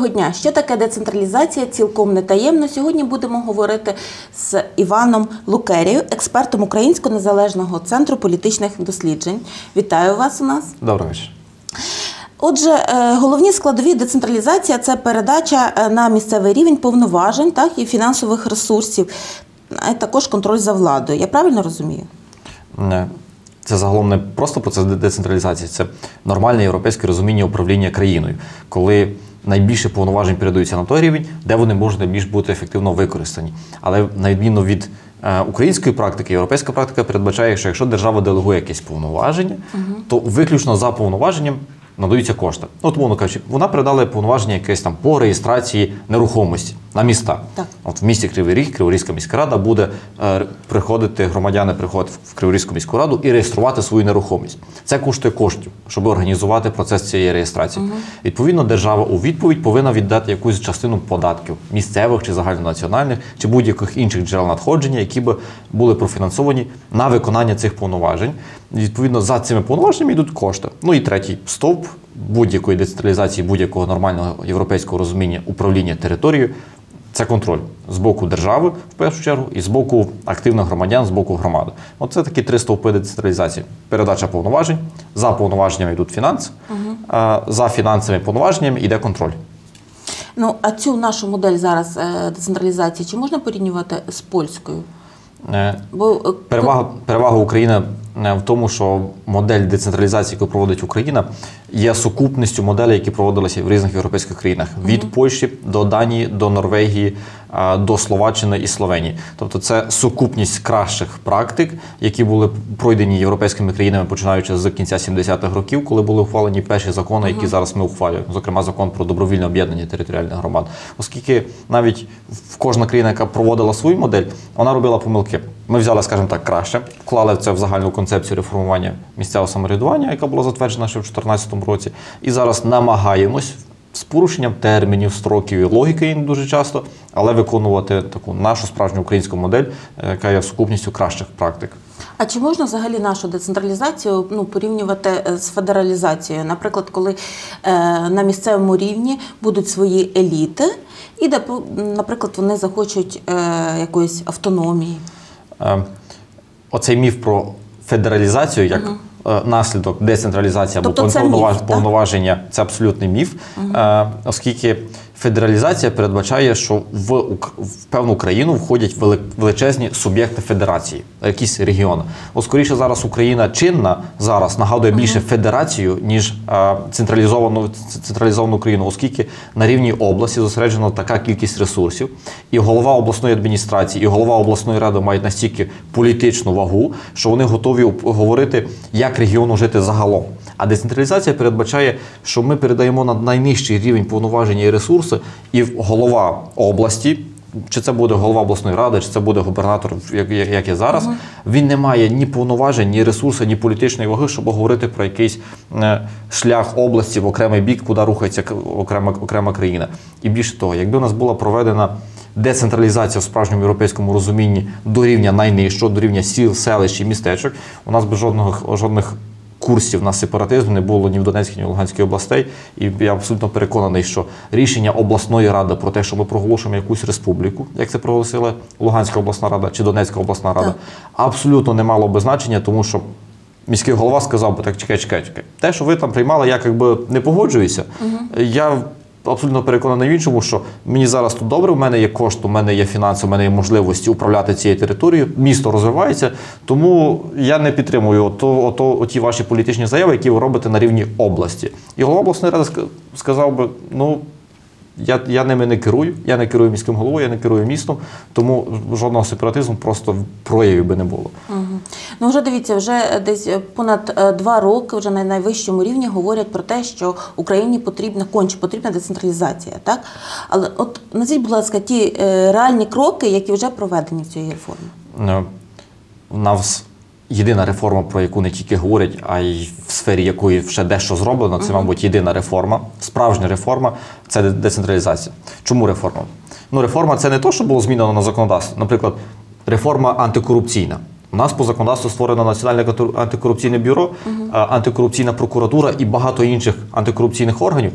Доброго дня. Що таке децентралізація? Цілком не таємно. Сьогодні будемо говорити з Іваном Лукерією, експертом Українського незалежного центру політичних досліджень. Вітаю вас у нас. Добрий вечір. Отже, е, головні складові децентралізація це передача е, на місцевий рівень повноважень так, і фінансових ресурсів, а також контроль за владою. Я правильно розумію? Не. Це загалом не просто процес децентралізації, це нормальне європейське розуміння управління країною, коли найбільше повноважень передаються на той рівень, де вони можуть найбільш бути ефективно використані. Але на відміну від е, української практики, європейська практика передбачає, що якщо держава делегує якесь повноваження, то виключно за повноваженням надаються кошти. Ну, от, мовно кажучи, вона передала повноваження якесь там по реєстрації нерухомості на міста. Так. От в місті Кривий Ріг, Криворізька міська рада буде е, приходити, громадяни приходять в Криворізьку міську раду і реєструвати свою нерухомість. Це коштує коштів, щоб організувати процес цієї реєстрації. Відповідно, держава у відповідь повинна віддати якусь частину податків місцевих чи загальнонаціональних, чи будь-яких інших джерел надходження, які б були профінансовані на виконання цих повноважень. Відповідно, за цими повноваженнями йдуть кошти. Ну і третій стовп будь-якої децентралізації, будь-якого нормального європейського розуміння управління територією це контроль з боку держави в першу чергу, і з боку активних громадян, з боку громади. Оце такі три стовпи децентралізації: передача повноважень, за повноваженнями йдуть фінанси, а за фінансовими повноваженнями йде контроль. Ну, а цю нашу модель зараз е, децентралізації чи можна порівнювати з польською? Е, Бо Перевага, перевага України в тому, що модель децентралізації, яку проводить Україна, є сукупністю моделей, які проводилися в різних європейських країнах від Польщі до Данії, до Норвегії, до Словаччини і Словенії. Тобто це сукупність кращих практик, які були пройдені європейськими країнами, починаючи з кінця 70-х років, коли були ухвалені перші закони, які зараз ми ухвалюємо, зокрема закон про добровільне об'єднання територіальних громад. Оскільки навіть в кожна країна, яка проводила свою модель, вона робила помилки. Ми взяли, скажімо так, краще, вклали це в загальну концепцію реформування місцевого самоврядування, яка була затверджена ще в 2014 році, і зараз намагаємось з порушенням термінів, строків і логіки дуже часто, але виконувати таку нашу справжню українську модель, е, яка є сукупністю кращих практик. А чи можна взагалі нашу децентралізацію ну, порівнювати е, з федералізацією? Наприклад, коли е, на місцевому рівні будуть свої еліти, і де, наприклад, вони захочуть е, якоїсь автономії. Е, Оцей міф про федералізацію як наслідок децентралізації або Тобто це повноваж- міф, повноваження. Це абсолютний міф, е, оскільки федералізація передбачає, що в, в певну країну входять величезні суб'єкти федерації, якісь регіони. От скоріше зараз Україна чинна зараз нагадує більше федерацію, ніж е, централізовану централізовану країну, оскільки на рівні області зосереджена така кількість ресурсів, і голова обласної адміністрації, і голова обласної ради мають настільки політичну вагу, що вони готові говорити, як регіону жити загалом. А децентралізація передбачає, що ми передаємо на найнижчий рівень повноваження і ресурси, і голова області. Чи це буде голова обласної ради, чи це буде губернатор, як, як, є зараз, він не має ні повноважень, ні ресурсу, ні політичної ваги, щоб говорити про якийсь е, шлях області в окремий бік, куди рухається окрема, окрема країна. І більше того, якби у нас була проведена децентралізація в справжньому європейському розумінні до рівня найнижчого, до рівня сіл, селищ і містечок, у нас би жодного жодних курсів на сепаратизм не було ні в Донецькій, ні в Луганській областей. І я абсолютно переконаний, що рішення обласної ради про те, що ми проголошуємо якусь республіку, як це проголосила Луганська обласна рада чи Донецька обласна рада, Так. абсолютно не мало би значення, тому що. Міський голова сказав би так, чекай, чекай, чекай. Те, що ви там приймали, я якби не погоджуюся. Я абсолютно переконаний в іншому, що мені зараз тут добре, в мене є кошти, у мене є фінанси, у мене є можливості управляти цією територією, місто розвивається, тому я не підтримую ото, ото, оті ваші політичні заяви, які ви робите на рівні області. І голова обласної сказав би, ну. Я, я ними не керую, я не керую міським головою, я не керую містом, тому жодного сепаратизму просто проявів би не було. Ну, вже дивіться, вже десь понад е, два роки, вже на найвищому рівні говорять про те, що Україні потрібна конче потрібна децентралізація. Так? Але от назвіть, будь ласка, ті е, реальні кроки, які вже проведені в цій реформі. Е, У нас єдина реформа, про яку не тільки говорять, а й в сфері якої ще дещо зроблено. Це, мабуть, єдина реформа, справжня реформа це децентралізація. Чому реформа? Ну, реформа це не то, що було змінено на законодавство. Наприклад, реформа антикорупційна. У нас по законодавству створено Національне антикорупційне бюро, а, антикорупційна прокуратура і багато інших антикорупційних органів.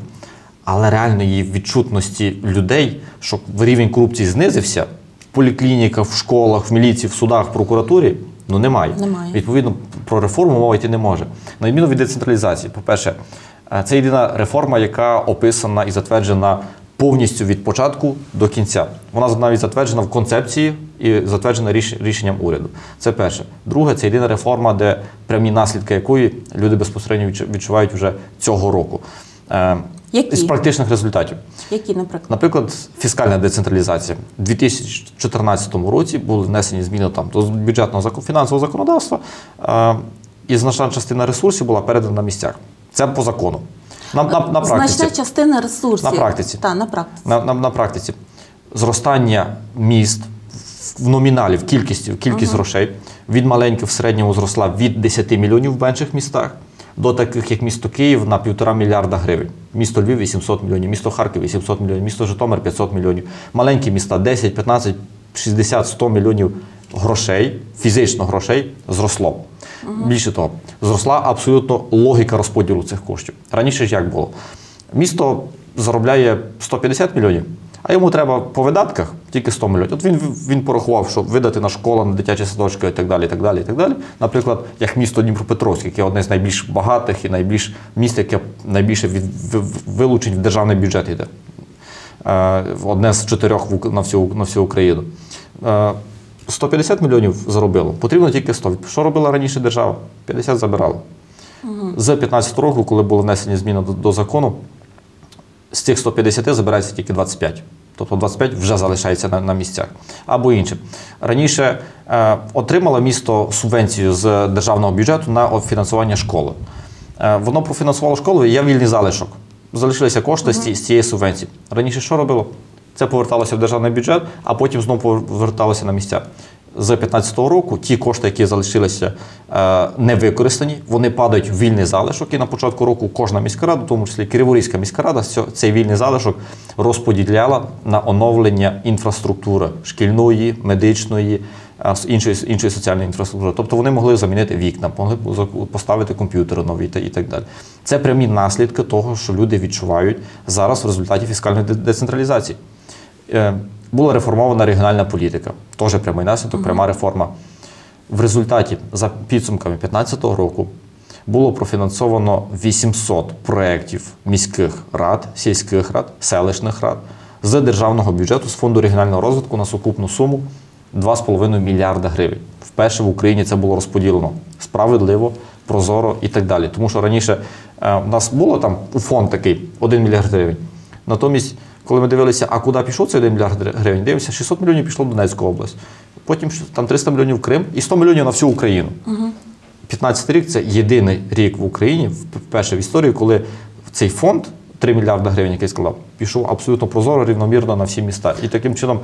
але реальної відчутності людей, щоб рівень корупції знизився в поліклініках, в школах, в міліції, в судах, в прокуратурі, ну немає. Немає. Відповідно, про реформу мова йти не може. На відміну від децентралізації, по-перше, е, це єдина реформа, яка описана і затверджена повністю від початку до кінця. Вона навіть затверджена в концепції і затверджена ріш- рішенням уряду. Це перше. Друге, це єдина реформа, де прямі наслідки якої люди безпосередньо відчувають вже цього року. Які? З практичних результатів. Які, наприклад? Наприклад, фіскальна децентралізація. У 2014 році були внесені зміни там, до бюджетного фінансового законодавства, е, і значна частина ресурсів була передана на місцях. Це по закону. На, на, на практиці. Значна частина ресурсів. На практиці. Так, на практиці. На, на, на практиці. Зростання міст в номіналі, в кількості, в кількість грошей від маленьких в середньому зросла від 10 мільйонів в менших містах до таких, як місто Київ, на півтора мільярда гривень. Місто Львів 800 мільйонів, місто Харків 800 мільйонів, місто Житомир 500 мільйонів. Маленькі міста 10, 15, 60, 100 мільйонів грошей, фізично грошей, зросло. Більше того, зросла абсолютно логіка розподілу цих коштів. Раніше ж як було? Місто заробляє 150 мільйонів, а йому треба по видатках тільки 100 мільйонів. От він, він порахував, що видати на школи, на дитячі садочки і так далі. і так далі, і так далі. Наприклад, як місто Дніпропетровськ, яке одне з найбільш багатих і найбільш міст, яке найбільше від, в- вилучень в державний бюджет йде. Е, Одне з чотирьох на всю, на всю Україну. Е, 150 мільйонів заробило, потрібно тільки 100. Що робила раніше держава? 50 забирала. З 15 року, коли були внесені зміни до, до закону, з цих 150 забирається тільки 25. Тобто 25 вже залишається на, на місцях. Або інше. Раніше е, отримало місто субвенцію з державного бюджету на фінансування школи. Е, воно профінансувало школу, і є вільний залишок. Залишилися кошти з, ці- з цієї субвенції. Раніше що робило? Це поверталося в державний бюджет, а потім знову поверталося на місця. З 2015 року ті кошти, які залишилися е, не використані, вони падають в вільний залишок. І на початку року кожна міська рада, в тому числі Криворізька міська рада, цей вільний залишок розподіляла на оновлення інфраструктури шкільної, медичної, е, іншої, іншої соціальної інфраструктури. Тобто вони могли замінити вікна, могли поставити комп'ютери нові та- і так далі. Це прямі наслідки того, що люди відчувають зараз в результаті фіскальної децентралізації. Була реформована регіональна політика, теж прямий наслідок, пряма реформа. В результаті, за підсумками 2015 року, було профінансовано 800 проєктів міських рад, сільських рад, селищних рад з державного бюджету, з фонду регіонального розвитку на сукупну суму 2,5 мільярда гривень. Вперше в Україні це було розподілено справедливо, прозоро і так далі. Тому що раніше е, у нас було там у фонд такий 1 мільярд гривень. Натомість, коли ми дивилися, а куди пішов цей 1 мільярд гривень, дивимося, 600 мільйонів пішло в Донецьку область. Потім там 300 мільйонів в Крим і 100 мільйонів на всю Україну. 15 рік це єдиний рік в Україні, вперше в історії, коли цей фонд 3 мільярда гривень, який склав, пішов абсолютно прозоро, рівномірно на всі міста. І таким чином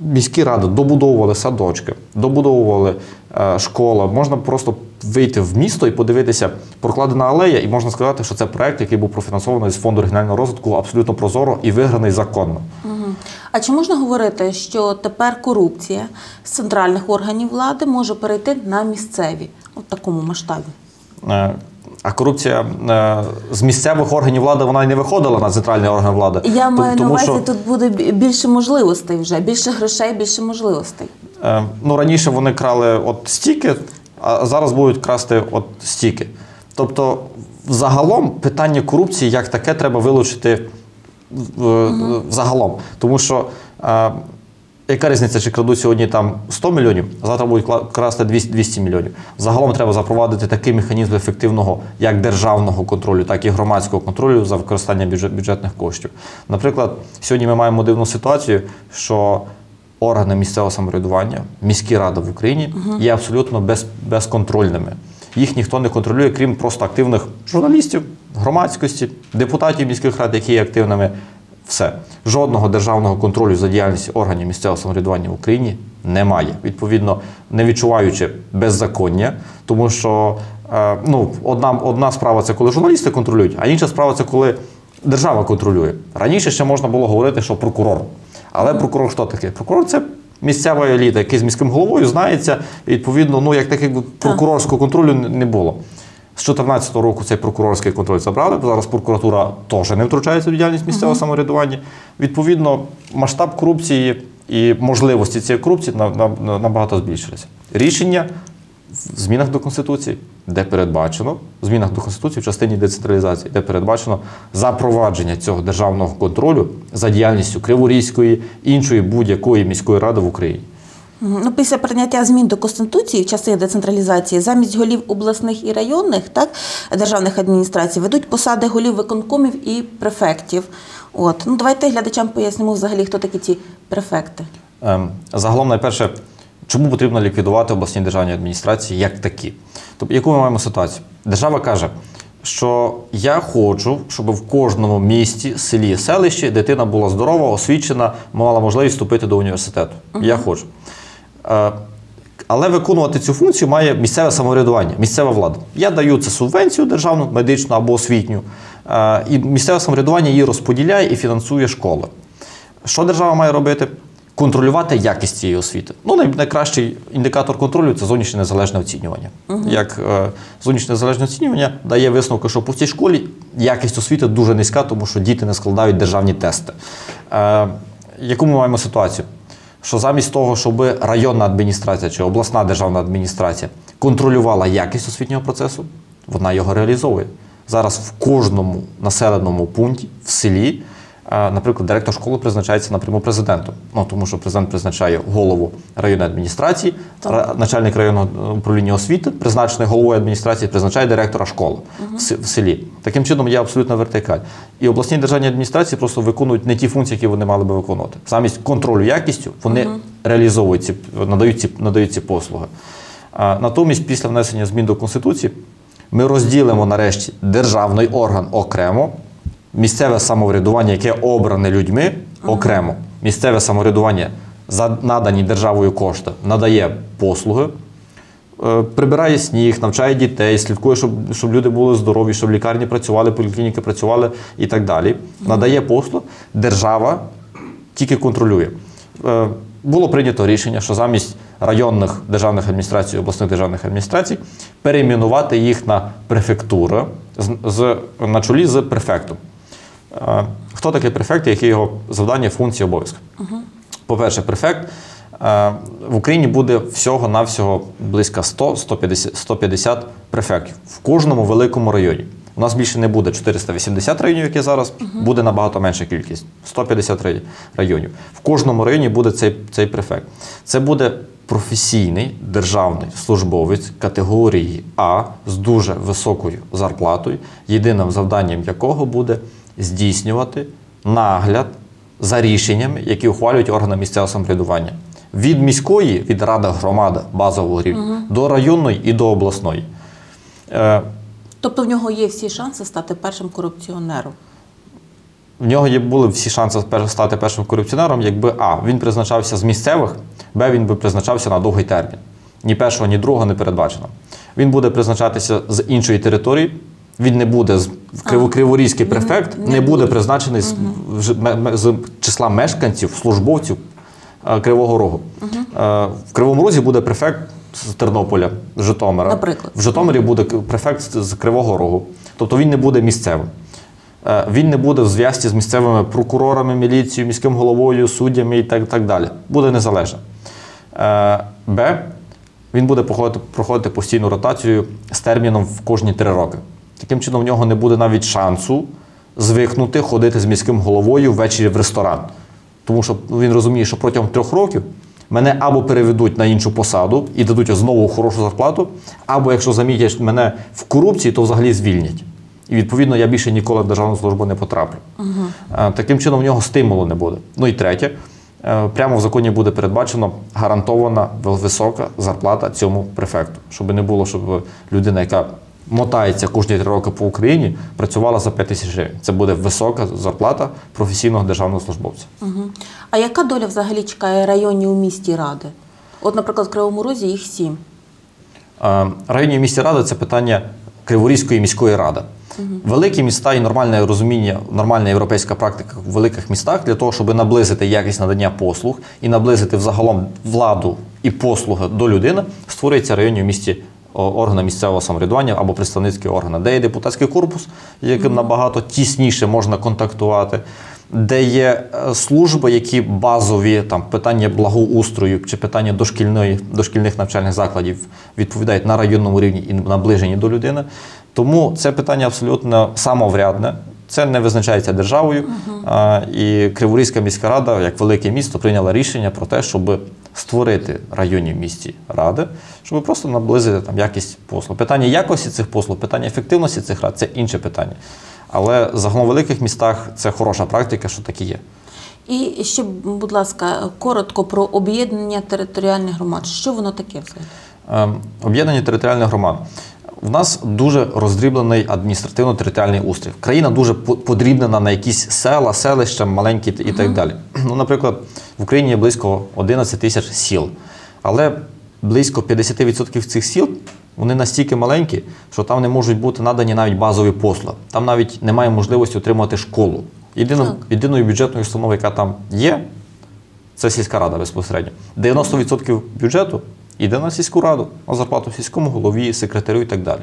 міські ради добудовували садочки, добудовували е, школа. Можна просто вийти в місто і подивитися, прокладена алея, і можна сказати, що це проект, який був профінансований з фонду регіонального розвитку абсолютно прозоро і виграний законно. А чи можна говорити, що тепер корупція з центральних органів влади може перейти на місцеві у такому масштабі? Е, А корупція е, з місцевих органів влади вона й не виходила на центральний орган влади. Я Тому- маю на увазі, що, тут буде більше можливостей вже, більше грошей, більше можливостей. е, ну, раніше вони крали от стільки, а зараз будуть красти от стільки. Тобто, загалом питання корупції як таке треба вилучити в- загалом. Тому що е, яка різниця, чи крадуть сьогодні там 100 мільйонів, а завтра будуть красти 200, 200 мільйонів. Загалом треба запровадити такий механізм ефективного як державного контролю, так і громадського контролю за використання бюджет, бюджетних коштів. Наприклад, сьогодні ми маємо дивну ситуацію, що органи місцевого самоврядування, міські ради в Україні є абсолютно без, безконтрольними. Їх ніхто не контролює, крім просто активних журналістів, громадськості, депутатів міських рад, які є активними. Все. Жодного державного контролю за діяльністю органів місцевого самоврядування в Україні немає. Відповідно, не відчуваючи беззаконня, тому що е, ну, одна, одна справа це коли журналісти контролюють, а інша справа це коли держава контролює. Раніше ще можна було говорити, що прокурор. Але прокурор хто такий? Прокурор це місцева еліта, який з міським головою знається. І, відповідно, ну як таких прокурорського контролю не- було. З 2014 року цей прокурорський контроль забрали, зараз прокуратура теж не втручається в діяльність місцевого самоврядування. Відповідно, масштаб корупції і можливості цієї корупції на- на- набагато збільшилися. Рішення в змінах до Конституції, де передбачено, в змінах до Конституції в частині децентралізації, де передбачено запровадження цього державного контролю за діяльністю Криворізької, іншої будь-якої міської ради в Україні. Ну, після прийняття змін до Конституції в частині децентралізації замість голів обласних і районних так, державних адміністрацій ведуть посади голів виконкомів і префектів. От. Ну, давайте глядачам пояснимо взагалі, хто такі ці префекти. Ем, Загалом, найперше, чому потрібно ліквідувати обласні державні адміністрації як такі? Тобто, яку ми маємо ситуацію? Держава каже, що я хочу, щоб в кожному місті, селі, селищі дитина була здорова, освічена, мала можливість вступити до університету. Я хочу. Е, Але виконувати цю функцію має місцеве самоврядування, місцева влада. Я даю це субвенцію державну, медичну або освітню, е, і місцеве самоврядування її розподіляє і фінансує школи. Що держава має робити? Контролювати якість цієї освіти. Ну, най- найкращий індикатор контролю це зовнішнє незалежне оцінювання. Як е, зовнішнє незалежне оцінювання дає висновки, що по цій школі якість освіти дуже низька, тому що діти не складають державні тести. Е, яку ми маємо ситуацію? Що замість того, щоб районна адміністрація чи обласна державна адміністрація контролювала якість освітнього процесу, вона його реалізовує. Зараз в кожному населеному пункті, в селі, наприклад, директор школи призначається напряму президентом. Ну, тому що президент призначає голову районної адміністрації, ра- начальник районного е, управління освіти, призначений головою адміністрації, призначає директора школи в се- в селі. Таким чином є абсолютна вертикаль. І обласні державні адміністрації просто виконують не ті функції, які вони мали би виконувати. Замість контролю якістю вони реалізовують ці, надають ці, надають ці послуги. А, Натомість, після внесення змін до Конституції, ми розділимо нарешті державний орган окремо, місцеве самоврядування, яке обране людьми окремо. Місцеве самоврядування за надані державою кошти надає послуги, е, прибирає сніг, навчає дітей, слідкує, щоб, щоб люди були здорові, щоб лікарні працювали, поліклініки працювали і так далі. Надає послуг, держава тільки контролює. Е, Було прийнято рішення, що замість районних державних адміністрацій, обласних державних адміністрацій перейменувати їх на префектури з, з, на чолі з префектом. Е, Хто такий префект, які його завдання, функції, обов'язки? По-перше, префект е, в Україні буде всього-навсього близько 100-150 150 префектів в кожному великому районі. У нас більше не буде 480 районів, як є зараз, буде набагато менша кількість 150 районів. В кожному районі буде цей, цей префект. Це буде професійний державний службовець категорії А з дуже високою зарплатою, єдиним завданням якого буде здійснювати нагляд за рішеннями, які ухвалюють органи місцевого самоврядування. Від міської, від ради громади базового рівня, до районної і до обласної. Е, Тобто в нього є всі шанси стати першим корупціонером. В нього є були всі шанси стати першим корупціонером, якби А. Він призначався з місцевих, Б. Він би призначався на довгий термін. Ні першого, ні другого не передбачено. Він буде призначатися з іншої території. Він не буде з Криворізький префект, не не, буде буде. призначений з, ме- ме- з числа мешканців, службовців е, Кривого Рогу. Е, В Кривому Розі буде префект з Тернополя, з Житомира. Наприклад. В Житомирі буде префект з з Кривого Рогу. Тобто він не буде місцевим. Е, Він не буде в зв'язці з місцевими прокурорами, міліцією, міським головою, суддями і так, так далі. Буде незалежним. Б. Він буде проходити, проходити постійну ротацію з терміном в кожні три роки. Таким чином, в нього не буде навіть шансу звикнути ходити з міським головою ввечері в ресторан. Тому що він розуміє, що протягом трьох років мене або переведуть на іншу посаду і дадуть знову хорошу зарплату, або якщо замітять мене в корупції, то взагалі звільнять. І відповідно я більше ніколи в державну службу не потраплю. Е, Таким чином в нього стимулу не буде. Ну і третє, е, прямо в законі буде передбачено гарантована висока зарплата цьому префекту, щоб не було, щоб людина, яка мотається кожні три роки по Україні, працювала за 5 тисяч гривень. Це буде висока зарплата професійного державного службовця. Угу. А яка доля взагалі чекає районні у місті ради? От, наприклад, в Кривому Розі їх сім. Е, Районні міські ради це питання Криворізької міської ради. Великі міста і нормальне розуміння, нормальна європейська практика в великих містах для того, щоб наблизити якість надання послуг і наблизити взагалом владу і послуги до людини, створюються районні в місті органи місцевого самоврядування або представницькі органи, де є депутатський корпус, яким набагато тісніше можна контактувати, де є е, служби, які базові там питання благоустрою чи питання дошкільної, дошкільних навчальних закладів відповідають на районному рівні і наближені до людини. Тому це питання абсолютно самоврядне. Це не визначається державою. А, і Криворізька міська рада, як велике місто, прийняла рішення про те, щоб створити районні в місті ради, щоб просто наблизити там якість послуг. Питання якості цих послуг, питання ефективності цих рад це інше питання. Але загалом в великих містах це хороша практика, що такі є. І ще, будь ласка, коротко про об'єднання територіальних громад. Що воно таке взагалі? Ем, Об'єднання територіальних громад. В нас дуже роздріблений адміністративно-територіальний устрій. Країна дуже подрібнена на якісь села, селища, маленькі і так далі. Ну, наприклад, в Україні є близько 11 тисяч сіл, але близько 50% цих сіл вони настільки маленькі, що там не можуть бути надані навіть базові послуги. Там навіть немає можливості отримати школу. Єдино, єдиною бюджетною установою, яка там є, це сільська рада безпосередньо. 90% бюджету йде на сільську раду, на зарплату сільському голові, секретарю і так далі.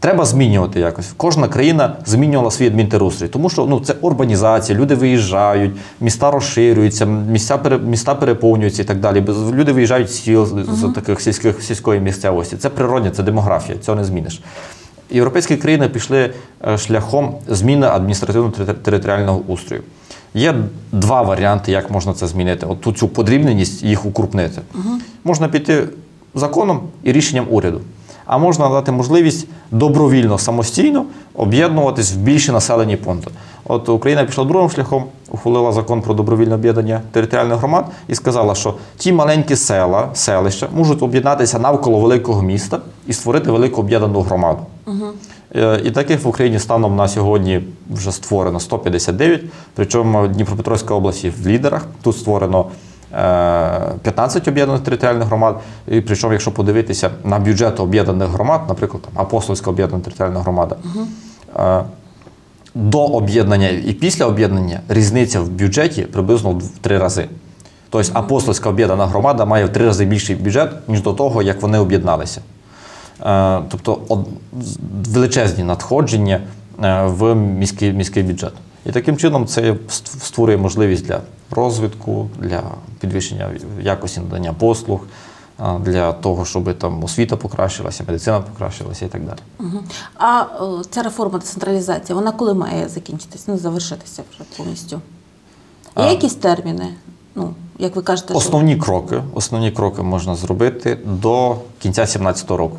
Треба змінювати якось. Кожна країна змінювала свій адмінтерустрій, тому що ну, це урбанізація, люди виїжджають, міста розширюються, місця, пере- міста переповнюються і так далі. Люди виїжджають з сіл з з таких сільських сільської місцевості. Це природне, це демографія, цього не зміниш. Європейські країни пішли е, шляхом зміни адміністративно-територіального устрою. Є два варіанти, як можна це змінити. От цю подрібненість їх укрупнити. Можна піти законом і рішенням уряду. А можна дати можливість добровільно, самостійно об'єднуватись в більші населені пункти. От Україна пішла другим шляхом, ухвалила закон про добровільне об'єднання територіальних громад і сказала, що ті маленькі села, селища можуть об'єднатися навколо великого міста і створити велику об'єднану громаду. Е, І таких в Україні станом на сьогодні вже створено 159, причому Дніпропетровська область в лідерах. Тут створено е, 15 об'єднаних територіальних громад. І причому, якщо подивитися на бюджет об'єднаних громад, наприклад, там Апостольська об'єднана територіальна громада, е, до об'єднання і після об'єднання різниця в бюджеті приблизно в три рази. Тобто апостольська об'єднана громада має в три рази більший бюджет, ніж до того, як вони об'єдналися. Е, Тобто величезні надходження е, в міський, міський бюджет. І таким чином це ст- створює можливість для розвитку, для підвищення якості надання послуг, е, для того, щоб там освіта покращилася, медицина покращилася і так далі. А ця реформа децентралізації, вона коли має закінчитися, ну, завершитися вже повністю? Є А. якісь терміни? Ну, як ви кажете, що Основні кроки, основні кроки можна зробити до кінця 2017 року.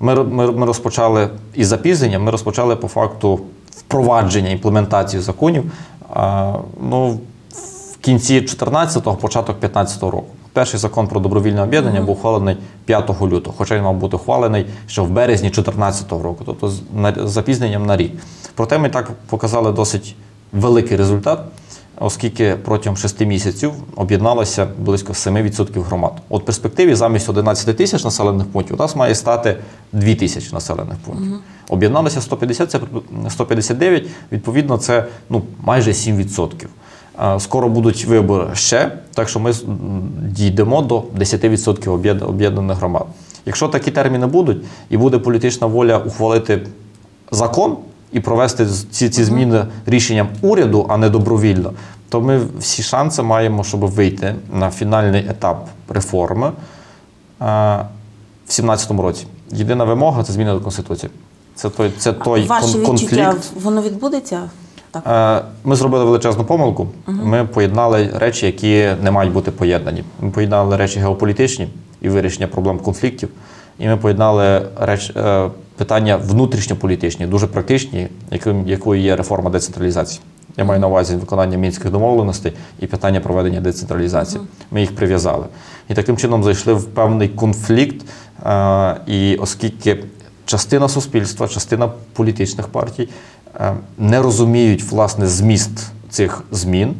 Ми, ми, ми розпочали із запізненням, ми розпочали по факту впровадження імплементації законів а, ну, в кінці 14-го, початок 15-го року. Перший закон про добровільне об'єднання був ухвалений 5 лютого, хоча він мав бути ухвалений ще в березні 2014 року, тобто з запізненням на рік. Проте ми так показали досить великий результат, оскільки протягом 6 місяців об'єдналося близько 7% громад. От в перспективі замість 11 тисяч населених пунктів у нас має стати 2 тисячі населених пунктів. Об'єдналося 150, це 159, відповідно, це ну, майже 7%. Скоро будуть вибори ще, так що ми дійдемо до 10% об'єднаних громад. Якщо такі терміни будуть, і буде політична воля ухвалити закон і провести ці, ці зміни рішенням уряду, а не добровільно, то ми всі шанси маємо, щоб вийти на фінальний етап реформи а, в 2017 році. Єдина вимога це зміна до Конституції. Це той, це той ваші кон- відчуття, воно відбудеться? Так. Е, Ми зробили величезну помилку. Ми поєднали речі, які не мають бути поєднані. Ми поєднали речі геополітичні і вирішення проблем конфліктів. І ми поєднали реч, е, питання внутрішньополітичні, дуже практичні, яким, якою є реформа децентралізації. Я маю на увазі виконання мінських домовленостей і питання проведення децентралізації. Ми їх прив'язали. І таким чином зайшли в певний конфлікт. І оскільки частина суспільства, частина політичних партій не розуміють власне зміст цих змін,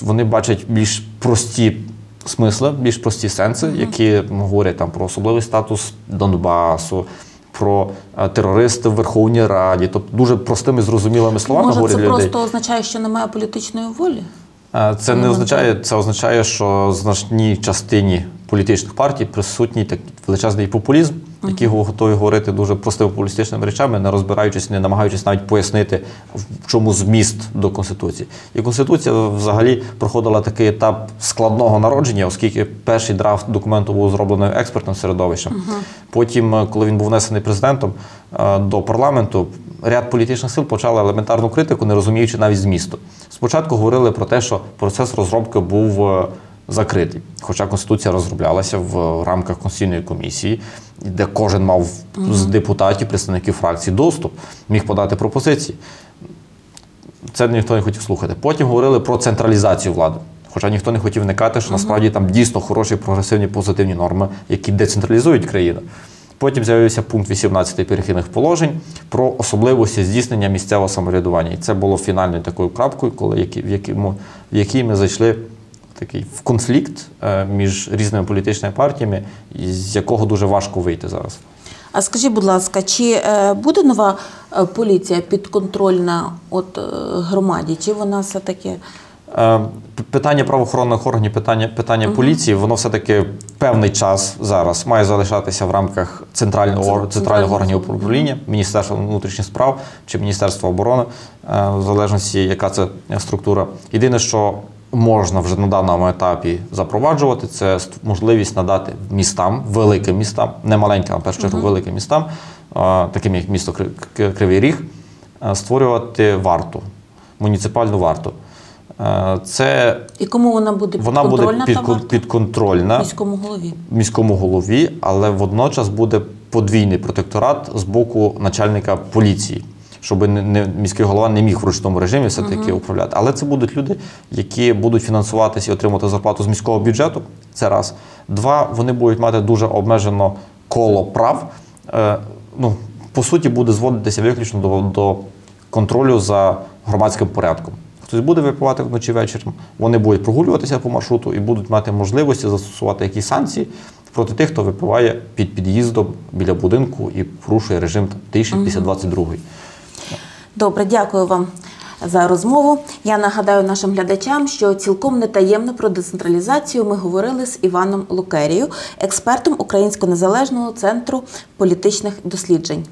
вони бачать більш прості смисли, більш прості сенси, які говорять там про особливий статус Донбасу. Про терористи в Верховній Раді, тобто дуже простими зрозумілими словами Може, говорять це людей. просто означає, що немає політичної волі? Е, Це не означає, це означає, що в значній частині політичних партій присутній так величезний популізм які готові говорити дуже простими популістичними речами, не розбираючись, не намагаючись навіть пояснити, в чому зміст до Конституції. І Конституція взагалі проходила такий етап складного народження, оскільки перший драфт документу був зроблений експертним середовищем. Потім, е, коли він був внесений президентом е, до парламенту, ряд політичних сил почали елементарну критику, не розуміючи навіть змісту. Спочатку говорили про те, що процес розробки був е, закритий, хоча конституція розроблялася в рамках конституційної комісії, де кожен мав з депутатів, представників фракцій доступ, міг подати пропозиції. Це ніхто не хотів слухати. Потім говорили про централізацію влади. Хоча ніхто не хотів вникати, що насправді там дійсно хороші, прогресивні, позитивні норми, які децентралізують країну. Потім з'явився пункт 18 перехідних положень про особливості здійснення місцевого самоврядування. І це було фінальною такою крапкою, коли в, якій ми зайшли такий в конфлікт е, між різними політичними партіями, з якого дуже важко вийти зараз. А скажіть, будь ласка, чи е, буде нова е, поліція підконтрольна от громаді, чи вона все-таки Е, Питання правоохоронних органів, питання, питання поліції, воно все-таки певний час зараз має залишатися в рамках центрального, центральних центрального органів управління, Міністерства внутрішніх справ чи Міністерства оборони, в залежності, яка це структура. Єдине, що можна вже на даному етапі запроваджувати, це ст- можливість надати містам, великим містам, не маленьким, а першу чергу великим містам, таким як місто Кривий Ріг, створювати варту, муніципальну варту. Це і кому вона буде вона буде підконтрольна та підкон- підконтрольна міському голові? міському голові, але водночас буде подвійний протекторат з боку начальника поліції, щоб не, не міський голова не міг в ручному режимі все таки управляти. Але це будуть люди, які будуть фінансуватися і отримати зарплату з міського бюджету. Це раз. Два, вони будуть мати дуже обмежено коло прав. Е, ну, по суті, буде зводитися виключно до, до контролю за громадським порядком. Хтось буде випивати вночі вечором, вони будуть прогулюватися по маршруту і будуть мати можливості застосувати якісь санкції проти тих, хто випиває під під'їздом біля будинку і порушує режим тиші після 22-ї. Добре, дякую вам за розмову. Я нагадаю нашим глядачам, що цілком нетаємно про децентралізацію ми говорили з Іваном Лукерією, експертом Українського незалежного центру політичних досліджень.